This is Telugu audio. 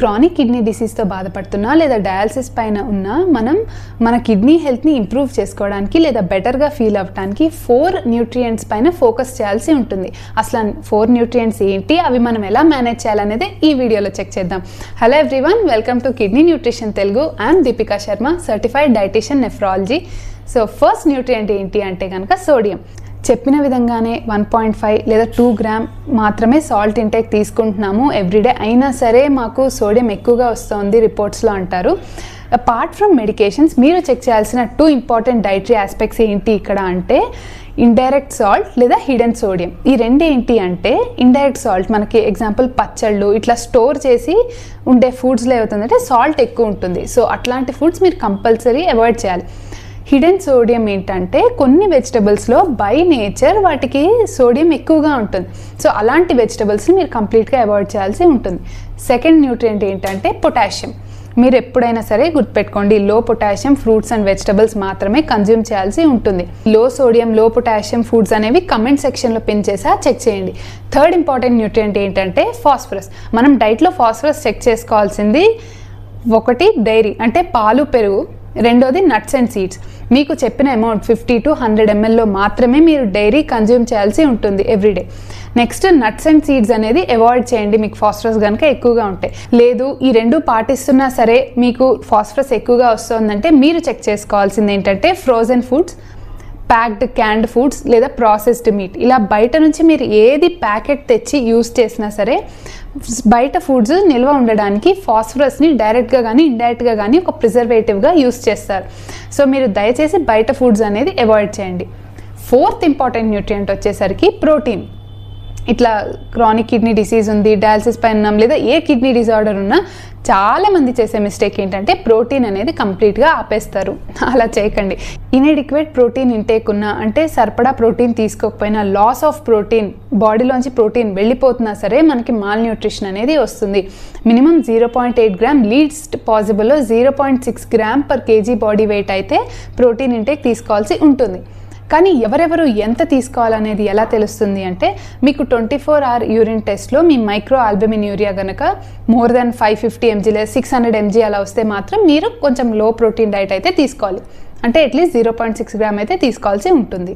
క్రానిక్ కిడ్నీ డిసీజ్తో బాధపడుతున్నా లేదా డయాలసిస్ పైన ఉన్నా మనం మన కిడ్నీ హెల్త్ని ఇంప్రూవ్ చేసుకోవడానికి లేదా బెటర్గా ఫీల్ అవ్వడానికి ఫోర్ న్యూట్రియంట్స్ పైన ఫోకస్ చేయాల్సి ఉంటుంది. అసలు ఫోర్ న్యూట్రియంట్స్ ఏంటి? అవి మనం ఎలా మేనేజ్ చేయాలనేది ఈ వీడియోలో చెక్ చేద్దాం. Hello everyone welcome to kidney nutrition Telugu. I'm Deepika Sharma certified dietitian nephrology so first nutrient ఏంటి అంటే కనుక సోడియం చెప్పిన విధంగానే వన్ పాయింట్ ఫైవ్ లేదా టూ గ్రామ్ మాత్రమే సాల్ట్ ఇంటేక్ తీసుకుంటున్నాము. ఎవ్రీడే అయినా సరే మాకు సోడియం ఎక్కువగా వస్తుంది రిపోర్ట్స్లో అంటారు. అపార్ట్ ఫ్రమ్ మెడికేషన్స్ మీరు చెక్ చేయాల్సిన టూ ఇంపార్టెంట్ డైటరీ ఆస్పెక్ట్స్ ఏంటి ఇక్కడ అంటే ఇండైరెక్ట్ సాల్ట్ లేదా హిడెన్ సోడియం ఈ రెండు ఏంటి అంటే ఇండైరెక్ట్ సాల్ట్ మనకి ఎగ్జాంపుల్ పచ్చళ్ళు ఇట్లా స్టోర్ చేసి ఉండే ఫుడ్స్లో ఏమవుతుందంటే సాల్ట్ ఎక్కువ ఉంటుంది. సో అట్లాంటి ఫుడ్స్ మీరు కంపల్సరీ అవాయిడ్ చేయాలి. హిడెన్ సోడియం ఏంటంటే కొన్ని వెజిటబుల్స్లో బై నేచర్ వాటికి సోడియం ఎక్కువగా ఉంటుంది. సో అలాంటి వెజిటబుల్స్ని మీరు కంప్లీట్గా అవాయిడ్ చేయాల్సి ఉంటుంది. సెకండ్ న్యూట్రియంట్ ఏంటంటే పొటాషియం మీరు ఎప్పుడైనా సరే గుర్తుపెట్టుకోండి low potassium fruits and vegetables మాత్రమే కన్జ్యూమ్ చేయాల్సి ఉంటుంది. Low sodium low potassium foods అనేవి కమెంట్ సెక్షన్లో పిన్ చేసా చెక్ చేయండి. థర్డ్ ఇంపార్టెంట్ న్యూట్రియంట్ ఏంటంటే ఫాస్ఫరస్ మనం డైట్లో ఫాస్ఫరస్ చెక్ చేసుకోవాల్సింది ఒకటి డైరీ అంటే పాలు పెరుగు. రెండోది నట్స్ అండ్ సీడ్స్ మీకు చెప్పిన అమౌంట్ ఫిఫ్టీ టు హండ్రెడ్ ఎంఎల్లో మాత్రమే మీరు డైరీ కన్జ్యూమ్ చేయాల్సి ఉంటుంది everyday next nuts and seeds అనేది అవాయిడ్ చేయండి. మీకు ఫాస్ఫరస్ కనుక ఎక్కువగా ఉంటాయి లేదు ఈ రెండు పాటిస్తున్నా సరే మీకు ఫాస్ఫరస్ ఎక్కువగా వస్తుందంటే మీరు చెక్ చేసుకోవాల్సింది ఏంటంటే frozen foods packed canned foods లేదా ప్రాసెస్డ్ మీట్. ఇలా బయట నుంచి మీరు ఏది ప్యాకెట్ తెచ్చి యూస్ చేసినా సరే బయట ఫుడ్స్ నిల్వ ఉండడానికి ఫాస్ఫరస్ని డైరెక్ట్గా కానీ ఇండైరెక్ట్గా కానీ ఒక ప్రిజర్వేటివ్గా యూస్ చేస్తారు. సో మీరు దయచేసి బయట ఫుడ్స్ అనేది అవాయిడ్ చేయండి. ఫోర్త్ ఇంపార్టెంట్ న్యూట్రియంట్ వచ్చేసరికి ప్రోటీన్. ఇట్లా క్రానిక్ కిడ్నీ డిసీజ్ ఉంది డయాలసిస్ పైన ఉన్నాం లేదా ఏ కిడ్నీ డిజార్డర్ ఉన్నా చాలామంది చేసే మిస్టేక్ ఏంటంటే ప్రోటీన్ అనేది కంప్లీట్గా ఆపేస్తారు. అలా చేయకండి. ఇన్ఎడిక్వేట్ ప్రోటీన్ ఇంటేక్ ఉన్నా అంటే సరిపడా ప్రోటీన్ తీసుకోకపోయినా లాస్ ఆఫ్ ప్రోటీన్ బాడీలోంచి ప్రోటీన్ వెళ్ళిపోతున్నా సరే మనకి మాల్ న్యూట్రిషన్ అనేది వస్తుంది. Minimum zero point eight gram least పాసిబుల్లో zero point six gram per kg body weight అయితే ప్రోటీన్ ఇంటేక్ తీసుకోవాల్సి ఉంటుంది. కానీ ఎవరెవరు ఎంత తీసుకోవాలనేది ఎలా తెలుస్తుంది అంటే మీకు ట్వంటీ ఫోర్ అవర్ యూరిన్ టెస్ట్లో మీ మైక్రో ఆల్బమిన్ యూరియా కనుక more than five fifty mg లేదా సిక్స్ హండ్రెడ్ ఎంజీ అలా వస్తే మాత్రం మీరు కొంచెం లో ప్రోటీన్ డైట్ అయితే తీసుకోవాలి. అంటే at least zero point six gram అయితే తీసుకోవాల్సి ఉంటుంది.